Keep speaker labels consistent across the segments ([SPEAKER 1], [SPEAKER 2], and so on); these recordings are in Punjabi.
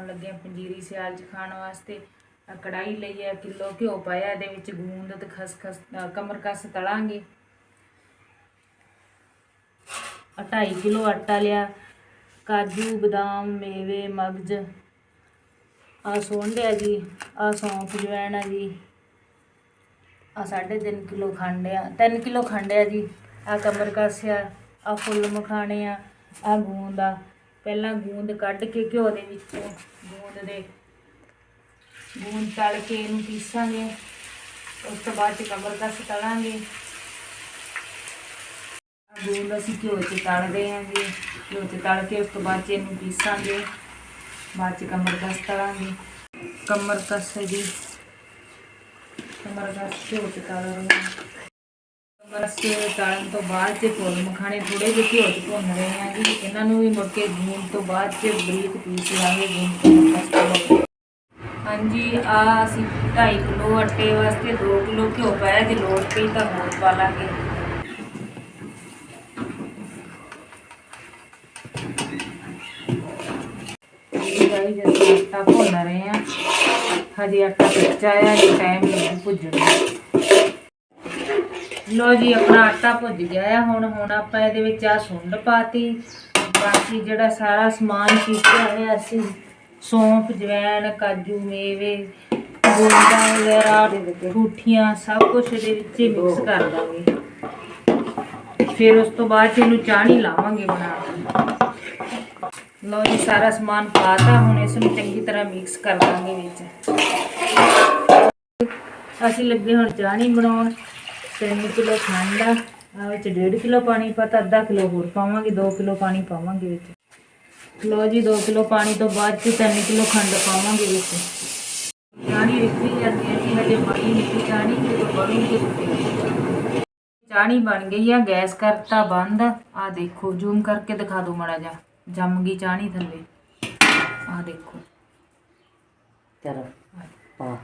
[SPEAKER 1] ਪਾਉਣ ਲੱਗੇ ਪੰਜੀਰੀ ਸਿਆਲ ਚ ਖਾਣ ਵਾਸਤੇ। ਆਹ ਕੜਾਈ ਲਈ ਹੈ ਕਿਲੋ ਘਿਓ ਪਾਇਆ, ਇਹਦੇ ਵਿੱਚ ਗੂੰਦ ਤੇ ਖਸਖਸ ਅਹ ਕਮਰਕਸ ਤਲਾਂਗੇ। ਆਹ ਢਾਈ ਕਿਲੋ ਆਟਾ ਲਿਆ, ਕਾਜੂ, ਬਦਾਮ, ਮੇਵੇ, ਮਗਜ। ਆ ਸੋਂਡਿਆ ਜੀ ਆ ਸੌਂਫ ਜਵੈਣ ਆ ਜੀ। ਆ 3.5 ਕਿਲੋ ਖੰਡ ਆ 3 ਕਿਲੋ ਖੰਡ ਆ ਜੀ। ਆ ਕਮਰਕਸ ਆ ਆ ਫੁੱਲ ਮਖਾਣੇ ਆ ਆ ਗੂੰਦ ਆ। ਪਹਿਲਾਂ ਗੂੰਦ ਕੱਢ ਕੇ ਘਿਓ ਦੇ ਵਿੱਚੋਂ ਗੂੰਦ ਦੇ ਗੂੰਦ ਤਲ ਕੇ ਇਹਨੂੰ ਪੀਸਾਂਗੇ। ਉਸ ਤੋਂ ਬਾਅਦ ਚ ਕਮਰਕਸ ਤਲਾਂਗੇ। ਗੂੰਦ ਅਸੀਂ ਘਿਓ 'ਚ ਤਲਦੇ ਹਾਂ ਘਿਓ 'ਚ ਤਲ ਕੇ ਉਸ ਤੋਂ ਬਾਅਦ ਚ ਇਹਨੂੰ ਪੀਸਾਂਗੇ। ਬਾਅਦ ਚ ਕਮਰਕਸ ਤਲਾਂਗੇ। ਕਮਰਕਸ ਹੈ ਕਮਰ ਕਮਰਕਸ ਘਿਓ 'ਚ ਤਲ ਰਹੇ ਬਸ ਕਮਰਕਸ ਤੋਂ ਬਾਅਦ ਚ ਫੁੱਲ ਮਖਾਣੇ ਥੋੜੇ ਜਿਹੇ ਘਿਓ 'ਚ ਭੁੰਨ ਰਹੇ ਹਾਂ ਜੀ। ਇਹਨਾਂ ਨੂੰ ਵੀ ਮੁੜ ਕੇ ਗੂੰਦ ਤੋਂ ਬਾਅਦ ਚ ਬਰੀਕ ਪੀਸ ਲਾਂਗੇ, ਗੂੰਦ ਕਮਰਕਸ ਹਾਂਜੀ ਆ ਅਸੀਂ 2.5 ਕਿਲੋ ਆਟੇ ਵਾਸਤੇ 2 ਕਿਲੋ ਘਿਓ ਪਾਇਆ, ਜੇ ਲੋੜ ਪਈ ਤਾਂ ਹੋਰ ਪਾ ਲਾਂਗੇ। ਗਾਈ ਜਦੋਂ ਆਟਾ ਭੁੰਨ ਰਹੇ ਆ ਹਜੇ ਆਟਾ ਕੱਚਾ ਆ ਜੇ ਟਾਈਮ ਲੱਗੂ ਭੁੱਜਣ। ਨੂੰ ਲੋ ਜੀ, ਆਪਣਾ ਆਟਾ ਭੁੱਜ ਗਿਆ ਆ। ਹੁਣ ਹੁਣ ਆਪਾਂ ਇਹਦੇ ਵਿੱਚ ਆ ਸੁੰਡ ਪਾਤੀ। ਬਾਕੀ ਜਿਹੜਾ ਸਾਰਾ ਸਮਾਨ ਪੀਸਿਆ ਹੈ ਅਸੀਂ ਸੌਂਫ, ਜਵੈਣ, ਕਾਜੂ, ਮੇਵੇ, ਗੋਂਦਾ ਵਗੈਰਾ, ਠੂਠੀਆਂ, ਸਭ ਕੁਝ ਇਹਦੇ ਵਿੱਚ ਮਿਕਸ ਕਰ ਦਾਂਗੇ। ਫਿਰ ਉਸ ਤੋਂ ਬਾਅਦ ਇਹਨੂੰ ਚਾਣੀ ਲਾਵਾਂਗੇ ਬਣਾ ਕੇ। ਲਓ ਜੀ, ਸਾਰਾ ਸਮਾਨ ਪਾਤਾ। ਹੁਣ ਇਸ ਨੂੰ ਚੰਗੀ ਤਰ੍ਹਾਂ ਮਿਕਸ ਕਰ ਦਾਂਗੇ ਵਿੱਚ। ਅਸੀਂ ਲੱਗੇ ਹੁਣ ਚਾਣੀ ਬਣਾਉਣ। 3 ਕਿਲੋ ਖੰਡ ਆ ਆ ਵਿੱਚ 1.5 ਕਿਲੋ ਪਾਣੀ ਪਾਤਾ ਅੱਧਾ ਕਿਲੋ ਹੋਰ ਪਾਵਾਂਗੇ 2 ਕਿਲੋ ਪਾਣੀ ਪਾਵਾਂਗੇ ਵਿੱਚ। ਲਓ ਜੀ 2 ਕਿਲੋ ਪਾਣੀ ਤੋਂ ਬਾਅਦ ਚ 3 ਕਿਲੋ ਖੰਡ ਪਾਵਾਂਗੇ ਵਿੱਚ। ਚਾਣੀ ਰਿੱਝੀ ਜਾਂਦੀ ਹੈ ਜੀ ਹਜੇ ਬਣੀ ਨਹੀਂ ਚਾਣੀ ਜਦੋਂ ਬਣੂਗੀ ਚਾਣੀ ਬਣ ਗਈ ਆ ਗੈਸ ਕਰਤਾ ਬੰਦ। ਆ ਦੇਖੋ ਜ਼ੂਮ ਕਰਕੇ ਦਿਖਾ ਦਿਓ ਮੜਾ ਜਾ ਜੰਮ ਗਈ ਚਾਣੀ ਥੱਲੇ। ਆ ਦੇਖੋ।
[SPEAKER 2] ਚਲੋ ਪਾ।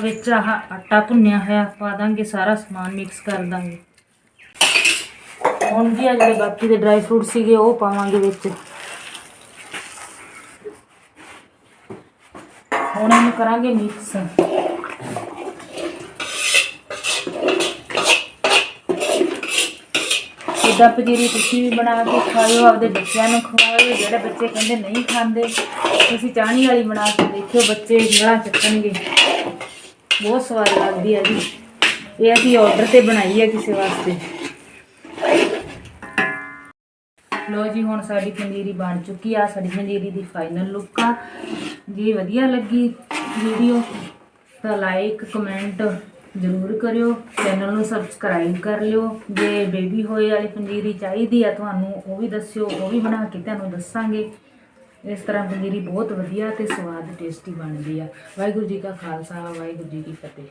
[SPEAKER 1] ਵਿੱਚ ਆਹ ਆਟਾ ਭੁੰਨਿਆ ਹੋਇਆ, ਪਾ ਦਾਂਗੇ, ਸਾਰਾ ਸਮਾਨ ਮਿਕਸ ਕਰ ਦਾਂਗੇ। ਹੁਣ ਜੀ ਆ ਜਿਹੜੇ ਬਾਕੀ ਦੇ ਡਰਾਈ ਫਰੂਟ ਸੀਗੇ, ਉਹ ਪਾਵਾਂਗੇ ਵਿੱਚ। ਹੁਣ ਇਹਨੂੰ ਕਰਾਂਗੇ ਮਿਕਸ ਇਦਾਂ ਪਜੀਰੀ ਤੁਸੀਂ ਵੀ ਬਣਾ ਕੇ ਖਾਓ ਆਪਦੇ ਬੱਚਿਆਂ ਨੂੰ ਖਵਾਇਓ, ਜਿਹੜੇ ਬੱਚੇ ਕਹਿੰਦੇ ਨਹੀਂ ਖਾਂਦੇ, ਤੁਸੀਂ ਚਾਹਣੀ ਵਾਲੀ ਬਣਾ ਕੇ ਦੇਖਿਓ, ਬੱਚੇ ਗਲਾ ਚੱਕਣਗੇ। ਬਹੁਤ ਸਵਾਦ ਲੱਗਦੀ ਹੈ ਜੀ। ਇਹ ਅਸੀਂ ਆਰਡਰ ਤੇ ਬਣਾਈ ਹੈ ਕਿਸੇ ਵਾਸਤੇ। ਲੋ ਜੀ, ਹੁਣ ਸਾਡੀ ਪੰਜੀਰੀ ਬਣ ਚੁੱਕੀ ਆ। ਸਾਡੀ ਪੰਜੀਰੀ ਦੀ ਫਾਈਨਲ ਲੁੱਕ ਆ। ਜੇ ਵਧੀਆ ਲੱਗੀ ਵੀਡੀਓ ਤਾਂ ਲਾਈਕ ਕਮੈਂਟ ਜ਼ਰੂਰ ਕਰਿਓ। ਚੈਨਲ ਨੂੰ ਸਬਸਕ੍ਰਾਈਬ ਕਰ ਲਿਓ। ਜੇ ਬੇਬੀ ਹੋਏ ਵਾਲੀ ਪੰਜੀਰੀ ਚਾਹੀਦੀ ਆ ਤੁਹਾਨੂੰ, ਉਹ ਵੀ ਦੱਸਿਓ, ਉਹ ਵੀ ਬਣਾ ਕੇ ਤੁਹਾਨੂੰ ਦੱਸਾਂਗੇ। ਇਸ ਤਰ੍ਹਾਂ ਪਨੀਰੀ ਬਹੁਤ ਵਧੀਆ ਅਤੇ ਸਵਾਦ ਟੇਸਟੀ ਬਣਦੀ ਆ। ਵਾਹਿਗੁਰੂ ਜੀ ਕਾ ਖਾਲਸਾ, ਵਾਹਿਗੁਰੂ ਜੀ ਕੀ ਫਤਿਹ।